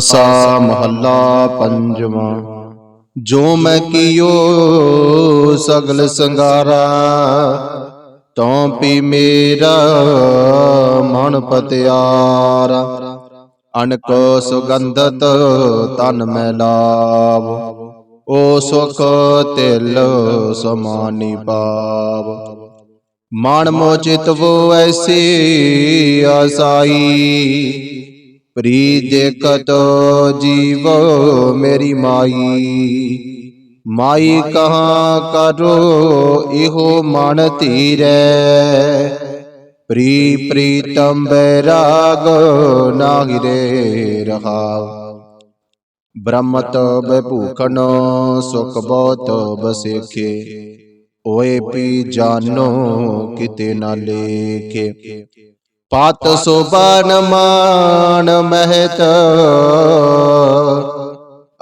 ਆਸਾ ਮਹੱਲਾ ਪੰਜਵਾਂ। ਜੋ ਮੈਂ ਕੀਓ ਸਗਲ ਸੰਗਾਰਾ ਤਉ ਪੀ ਮੇਰਾ ਮਨ ਪਤਿਆਰਾ। ਅਨਕ ਸੁਗੰਧਤ ਤਨ ਮੈਂ ਲਾਭ ਓ ਸੁਖ ਤਿਲ ਸਮਾਨੀ ਪਾਵ ਮਨ ਮੋਚਿਤ ਵੋ ਐਸੀ ਆਸਾਈ ਪ੍ਰੀ ਦੇਖਤ ਜੀਵੋ ਮੇਰੀ ਮਾਈ ਮਾਈ ਕਹਾ ਕਰੋ ਇਹੋ ਮਨ ਧੀਰੈ। ਪ੍ਰੀ ਪ੍ਰੀਤਮ ਬੈਰਾਗ ਨਾਹੀ ਰੇ ਰਹਾਉ। ਬ੍ਰਹਮਤ ਬਭੂਖਨ ਸੁਖ ਬਹੁਤ ਬਸੇਖੇ ਓਏ ਪੀ ਜਾਨੋ ਕਿਤੇ ਨਾ ਲੇਖੇ। ਪਤ ਸੋਬਨ ਮਾਨ ਮਹਿਤ।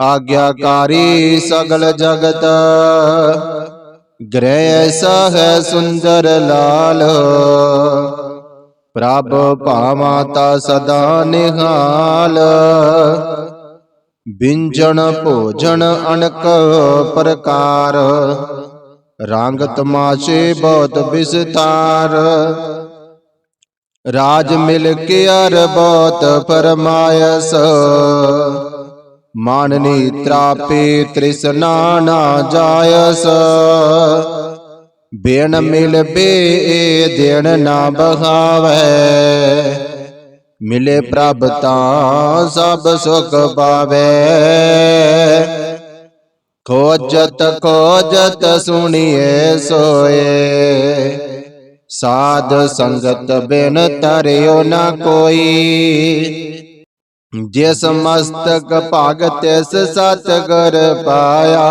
ਆਗਿਆਕਾਰੀ ਸਗਲ ਜਗਤ। ਗ੍ਰਹਿ ਐਸਾ ਹੈ ਸੁੰਦਰ ਲਾਲ। ਪ੍ਰਭ ਭਾਵਾਤਾ ਸਦਾ ਨਿਹਾਲ। ਬਿੰਜਣ ਭੋਜਨ ਅਨਕ ਪ੍ਰਕਾਰ। ਰੰਗ ਤਮਾਸ਼ੇ ਬਹੁਤ ਵਿਸਤਾਰ। ਰਾਜ ਮਿਲ ਕੇ ਅਰ ਬਹੁਤ ਫਰਮਾਇਸ। ਮਨ ਨੀਤਰਾਪੇ ਤ੍ਰਿਸ਼ਨਾ ਨਾ ਜਾਇਸ। ਬੇਣ ਮਿਲ ਬੇ ਦੇਣ ਨਾ ਬਹਾਵੈ। ਮਿਲੇ ਪ੍ਰਭ ਤਾਂ ਸਭ ਸੁਖ ਪਾਵੇ। ਖੋਜਤ ਖੋਜਤ ਸੁਣੀਏ ਸੋਏ। ਸਾਧ ਸੰਗਤ ਬਿਨ ਤਰਿਓ ਨਾ ਕੋਈ। ਜਿਸ ਮਸਤਕ ਭਗਤ ਤਿਸ ਸਤਗੁਰ ਪਾਇਆ,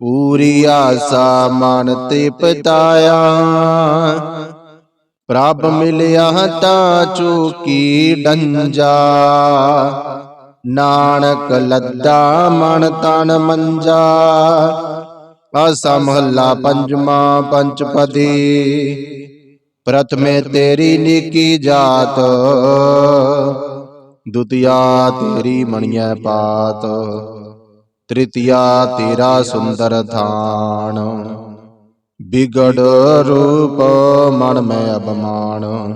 ਪੂਰੀ ਆਸਾ ਮਨ ਤੇ ਪਤਾਇਆ ਪ੍ਰਭ ਮਿਲਿਆ ਤਾਂ ਚੂਕੀ ਡੰਜਾ, ਨਾਨਕ ਲੱਦਾ ਮਨ ਤਨ ਮੰਜਾ। ਆਸਾ ਮਹੱਲਾ ਪੰਜਵਾ ਪੰਚਪਦੀ। ਪ੍ਰਥਮੇ ਤੇਰੀ ਨੀਕੀ ਜਾਤ, ਦੁਤੀਆ ਤੇਰੀ ਮਣੀਐ ਪਾਤ, ਤ੍ਰਿਤੀਆ ਤੇਰਾ ਸੁੰਦਰ ਥਾਨ। ਬਿਗੜ ਰੂਪ ਮਨ ਮੈਂ ਅਪਮਾਨ,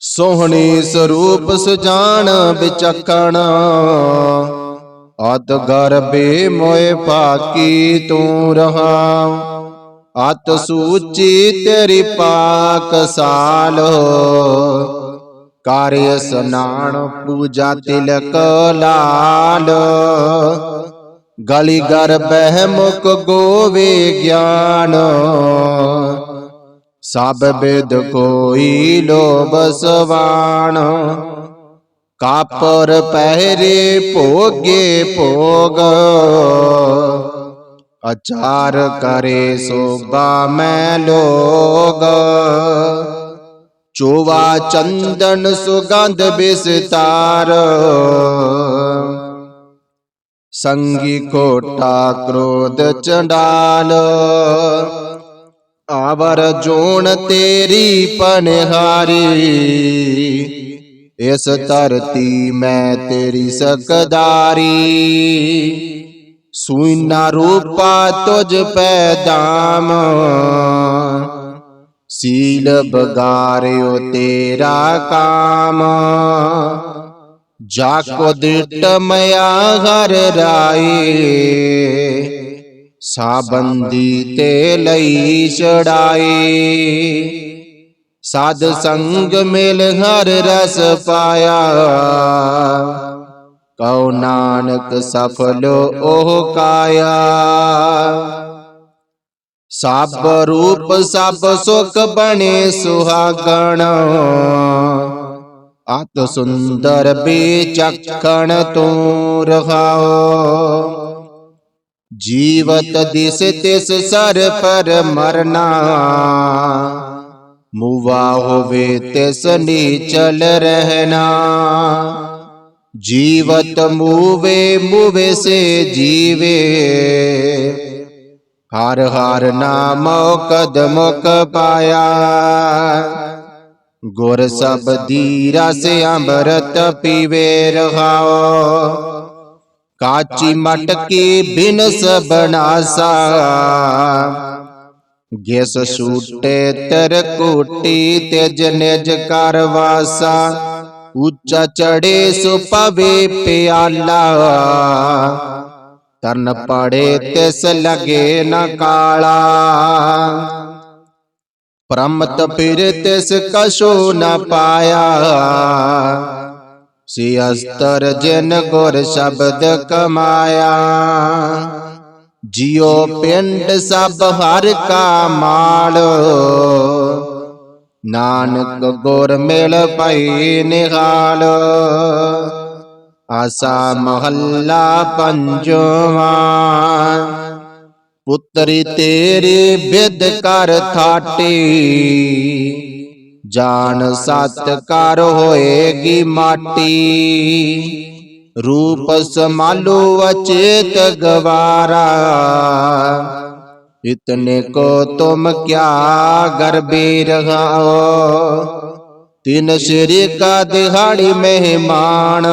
ਸੋਹਣੀ ਸਰੂਪ ਸੁਜਾਨ ਵਿਚਖਣ ਅਤ ਗਰਬੇ ਮੋਏ ਪਾਕੀ ਤੂੰ ਰਹਾ। ਅਤ ਸੂਚੀ ਤੇਰੀ ਪਾਕ ਸਾਲ ਕਾਰਿ ਸਨਾਣ ਪੂਜਾ ਤਿਲਕ ਲਾਲ। ਗਲੀ ਗਰ ਬਹਿ ਮੁਕ ਗੋਵੇ ਗਿਆਨ। ਸਭ ਬਿਦ ਕੋਈ ਲੋਭ ਸਵਾਣ ਕਾਪਰ ਪਹਿਰੇ ਭੋਗੇ ਭੋਗ। ਅਚਾਰ ਕਰੇ ਸੋਭਾ ਮੈਂ ਲੋਗ। ਚੋਵਾ ਚੰਦਨ ਸੁਗੰਧ ਬਿਸਤਾਰ। ਸੰਗੀ ਕੋਟਾ ਕ੍ਰੋਧ ਚੰਡਾਲ। ਆਵਰ ਜੋਣ ਤੇਰੀ ਪਨਹਾਰੀ। ਇਸ ਧਰਤੀ ਮੈਂ ਤੇਰੀ ਸਕਦਾਰੀ। ਸੁਇਨਾ ਰੂਪਾ ਤੁਝ ਪੈਦਾਮ ਸੀਲ ਬਗਾਰਿਓ ਤੇਰਾ ਕਾਮ। ਜਾ ਕੋ ਦਿਟ ਮਿਆ ਹਰ ਰਾਏ। ਸਾਬੰਦੀ ਤੇ ਲਈ ਛੜਾਏ ਸਾਧ ਸੰਗ ਮਿਲ ਹਰ ਰਸ ਪਾਇਆ। ਕਉ ਨਾਨਕ ਸਫਲ ਉਹ ਕਾਇਆ। ਸਭ ਰੂਪ ਸਭ ਸੁਖ ਬਣੇ ਸੁਹਾਗਣ। ਅਤ ਸੁੰਦਰ ਬੇਚਖਣ ਤੂੰ ਰਹਾਓ। ਜੀਵਤ ਦਿਸ ਤਿਸ ਸਰ ਪਰ ਮਰਨਾ। ਮੁਵਾ ਹੋਵੇ ਤਿਸ ਨੀਚਲ ਰਹਿਣਾ। ਜੀਵਤ ਮੂਵੇ ਮੂਵੇ ਸੇ ਜੀਵੇ। ਹਰ ਹਰ ਨਾਮ ਕਦਮੁਕ ਪਾਇਆ ਗੁਰ ਸਬਦੀ ਰਸ ਅੰਮ੍ਰਿਤ ਪੀਵੇ ਰਹਾਓ। ਕਾਚੀ ਮਟਕੀ ਬਿਨਸ ਬਨਾਸਾ। ਗਿਸ ਸੂਟੇ ਤਰ ਕੋਟੀ ਤੇਜ ਨਿਜ ਕਰ ਵਾਸਾ। ਉੱਚਾ ਚੜੇ ਸੋ ਪਵੇ ਪਿਆਲਾ। ਤਰਨ ਪੜੇ ਤਿਸ ਲਗੇ ਨ ਕਾਲਾ। ਪ੍ਰਮਤ ਫਿਰ ਤਿਸ ਕਛੋ ਨ ਪਾਇਆ। ਸੀ ਅਸਤਰ ਜਿਨ ਗੁਰ ਸ਼ਬਦ ਕਮਾਇਆ। ਜਿਉ ਪਿੰਡ ਸਭ ਹਰ ਕਾ ਮਾਲ ਨਾਨਕ ਗੁਰ ਮਿਲ ਪਈ ਨਿਹਾਲ। ਆਸਾ ਮਹੱਲਾ ਪੰਜਵਾ। ਪੁੱਤਰੀ ਤੇਰੇ ਬਿਦ ਕਰ ਥਾਟੀ। ਜਾਨ ਸਤ ਕਰ ਹੋਏਗੀ ਮਾਟੀ। ਰੂਪ ਸਮਾਲੋ ਅਚੇਤ ਗਵਾਰਾ। ਇਤਨੇ ਕੋ ਤੁਮ ਕਿਆ ਗਰਬੇ ਰਹਾਓ ਤਿਨ ਸ਼੍ਰੀ ਕਾ ਦਿਹਾੜੀ ਮਹਿਮਾਨ।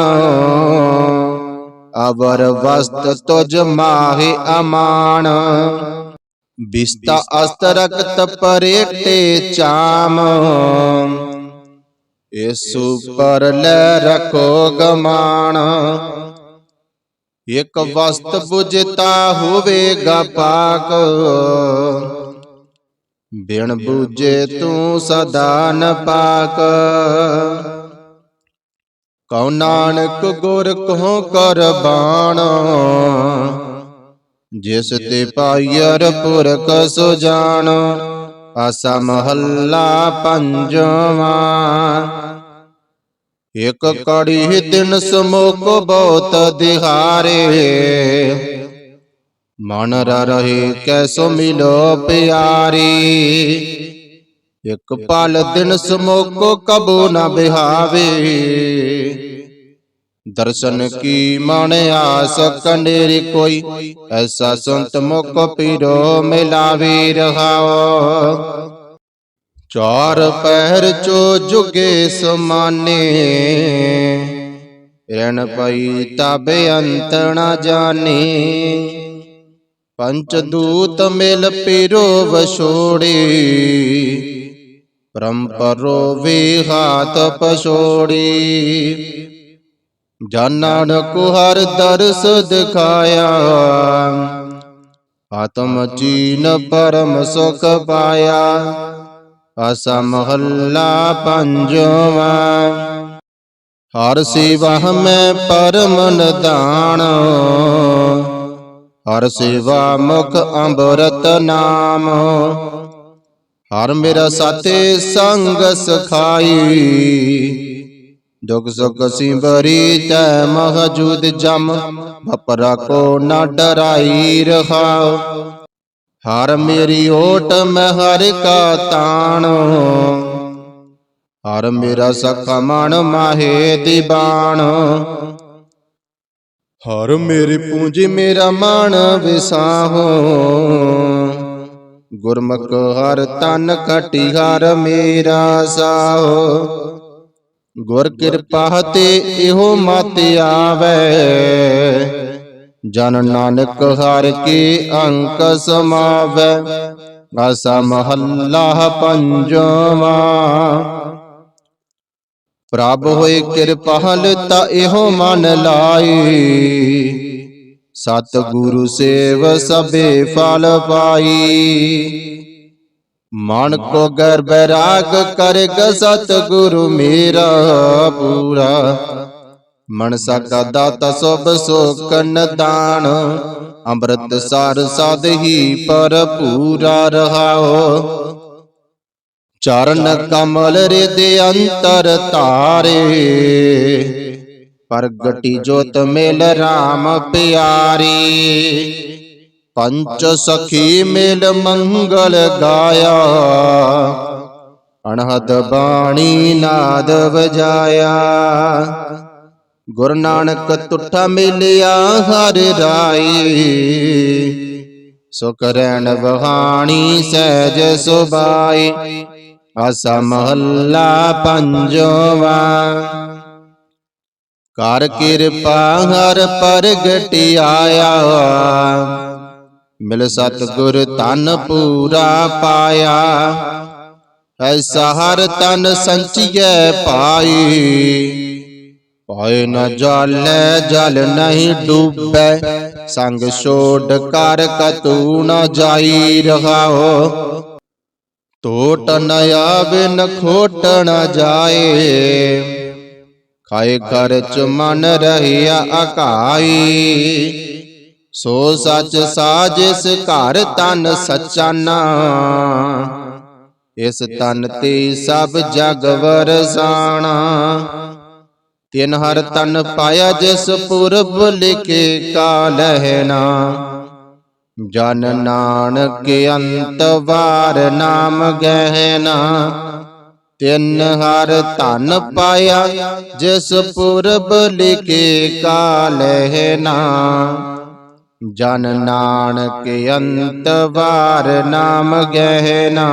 ਅਵਰ ਵਸਤ ਤੁਜ ਮਾਹੇ ਅਮਾਨ। ਬਿਸਤਾ ਅਸਤਰਕ ਤਪਰੇਟੇ ਚਾਮ। ਇਸ ਉਪਰ ਲੈ ਰਖੋ ਗਮਾਨ ਇਕ ਵਸਤ 부ਜਤਾ ਹੋਵੇਗਾ ਪਾਕ ਬਿਨ 부ਜੇ ਤੂੰ ਸਦਾ ਨ ਪਾਕ ਕਉ ਨਾਨਕ ਗੁਰ ਕਹੋ ਕਰਬਾਨ ਜਿਸ ਤੇ ਪਾਈਰ ਪੁਰਖ ਸੁਜਾਨ। ਆਸਾ ਮਹੱਲਾ ਪੰਜਵਾ। ਇਕ ਕੜੀ ਦਿਨ ਸਮੋਕ ਬਹੁਤ ਦਿਹਾਰੇ। ਮਨ ਰ ਰਹੇ ਕੈਸੋ ਮਿਲੋ ਪਿਆਰੀ। ਇਕ ਪਲ ਦਿਨ ਸਮੋਕੋ ਕਬੂ ਨਾ ਬਿਹਾਵੇ। ਦਰਸ਼ਨ ਕੀ ਮਨ ਆਸ ਕੰਡੇਰੀ ਕੋਈ? ਐਸਾ ਸੰਤ ਮੁਖ ਪੀਰੋ ਮਿਲਾਵੇ ਰਹਾਓ ਚਾਰ ਪਹਿਰ ਚੋ ਜੁਗੇ ਸਮਾਨੇ। ਰਣ ਪਈ ਤਬ ਅੰਤ ਨਾ ਜਾਣੇ। ਪੰਚ ਦੂਤ ਮਿਲ ਪੀਰੋ ਵਛੋੜੀ। ਪਰੰਪਰੋ ਵੀ ਹਾਥ ਪਛੋੜੀ। ਜਾਨਣ ਕੋ ਹਰ ਦਰਸ ਦਿਖਾਇਆ। ਆਤਮ ਚੀਨ ਪਰਮ ਸੁਖ ਪਾਇਆ। ਆਸਾ ਮਹੱਲਾ ਪੰਜਵਾ। ਹਰ ਸੇਵਾ ਮੈਂ ਪਰਮ ਨਿਦਾਨ ਹਰ ਸੇਵਾ ਮੁਖ ਅੰਮ੍ਰਿਤ ਨਾਮ। ਹਰ ਮੇਰਾ ਸਾਥੇ ਸੰਗ ਸਖਾਈ। ਦੁਖ ਸੁਖ ਸਿੰਬਰੀ ਤੈ ਮਹਜੂਦ ਜਮ ਬਪਰਾ ਕੋ ਨਾ ਡਰਾਈ ਰਹਾਓ ਹਰ ਮੇਰੀ ਓਟ ਮੈਂ ਹਰ ਕਾ ਤਾਣ। ਹਰ ਮੇਰਾ ਸਖਾ ਮਨ ਮਾਹੇ ਦੀਬਾਨ ਹਰ ਮੇਰੀ ਪੂੰਜੀ ਮੇਰਾ ਮਨ ਵਿਸਾਹੋ। ਗੁਰਮੁਖ ਹਰ ਤਨ ਕਟੀ ਹਰ ਮੇਰਾ ਸਾਹੋ। ਗੁਰ ਕਿਰਪਾ ਤੇ ਇਹੋ ਮਤ ਆਵੇ। ਜਨ ਨਾਨਕ ਹਰ ਕੀ ਅੰਕ ਸਮਾਵੈ। ਆਸਾ ਮਹੱਲਾ ਪੰਜਵਾ। ਪ੍ਰਭ ਹੋਏ ਕਿਰਪਾਲ ਤਾ ਇਹੋ ਮਨ ਲਾਈ ਸਤ ਗੁਰੂ ਸੇਵ ਸਭੇ ਫਲ ਪਾਈ। ਮਨ ਕੋ ਗਰਭ ਰਾਗ ਕਰਗ ਸਤ ਗੁਰੂ ਮੇਰਾ ਪੂਰਾ। ਮਨਸਾ ਕਾ ਦਾਤਾ ਸਭ ਸੋ ਦਾਨ, ਅੰਮ੍ਰਿਤ ਸਾਰ ਸਾਧ ਹੀ ਪਰ ਪੂਰਾ ਰਹਾਓ। ਚਰਨ ਕਮਲ ਰਿਦ ਅੰਤਰ ਤਾਰੇ ਪ੍ਰਗਟੀ ਜੋਤ ਮੇਲ RAM ਪਿਆਰੀ। ਪੰਚ ਸਖੀ ਮਿਲ ਮੰਗਲ ਗਾਇਆ। ਅਨਹਦ ਬਾਣੀ ਨਾਦ ਵਜਾਇਆ। ਗੁਰੂ ਨਾਨਕ ਤੁਠਾ ਮਿਲਿਆ ਹਰ ਰਾਈ। ਸੁਖ ਰਹਿਣ ਬਹਾਣੀ ਸਹਿਜ ਸੁਬਾਈ ਆਸਾ ਮਹੱਲਾ ਪੰਜਵਾ। ਕਰ ਕਿਰਪਾ ਹਰ ਪ੍ਰਗਟ ਆਇਆ ਮਿਲ ਸਤਿਗੁਰ ਤਨ ਪੂਰਾ ਪਾਇਆ ਐਸਾ ਹਰ ਤਨ ਸੰਚੀਐ ਪਾਈ ਪਾਏ ਨ ਜਾਲੈ ਜਲ ਨਹੀਂ ਡੂਬੈ ਸੰਗ ਛੋੜ ਕਰ ਕਤੂ ਨ ਜਾਈ ਰਹਾਓ ਟੋਟ ਨ ਆਵੇ ਨ ਖੋਟ ਨ ਜਾਏ ਖਾਏ ਘਰ ਚ ਮਨ ਰਹਿਆ ਅਕਾਈ ਸੋ ਸੱਚ ਸਾਜਿਸ ਘਰ ਤਨ ਸਚਾਨਾ। ਇਸ ਤਨ ਤੇ ਸਭ ਜਗ ਵਰਸਾਣਾ। ਤਿਨ ਹਰ ਤਨ ਪਾਇਆ ਜਿਸ ਪੁਰਬ ਲਿਖੇ ਕਾਲਹਿਨਾ ਜਨ ਨਾਨਕ ਅੰਤ ਵਾਰ ਨਾਮ ਗਹਿਣਾ। ਤਿਨ ਹਰ ਧਨ ਪਾਇਆ ਜਿਸ ਪੁਰਬ ਲਿਖੇ ਕਾਲਹਿਨਾ ਜਨ ਨਾਨਕ ਅੰਤ ਵਾਰ ਨਾਮ ਗਹਿਣਾ।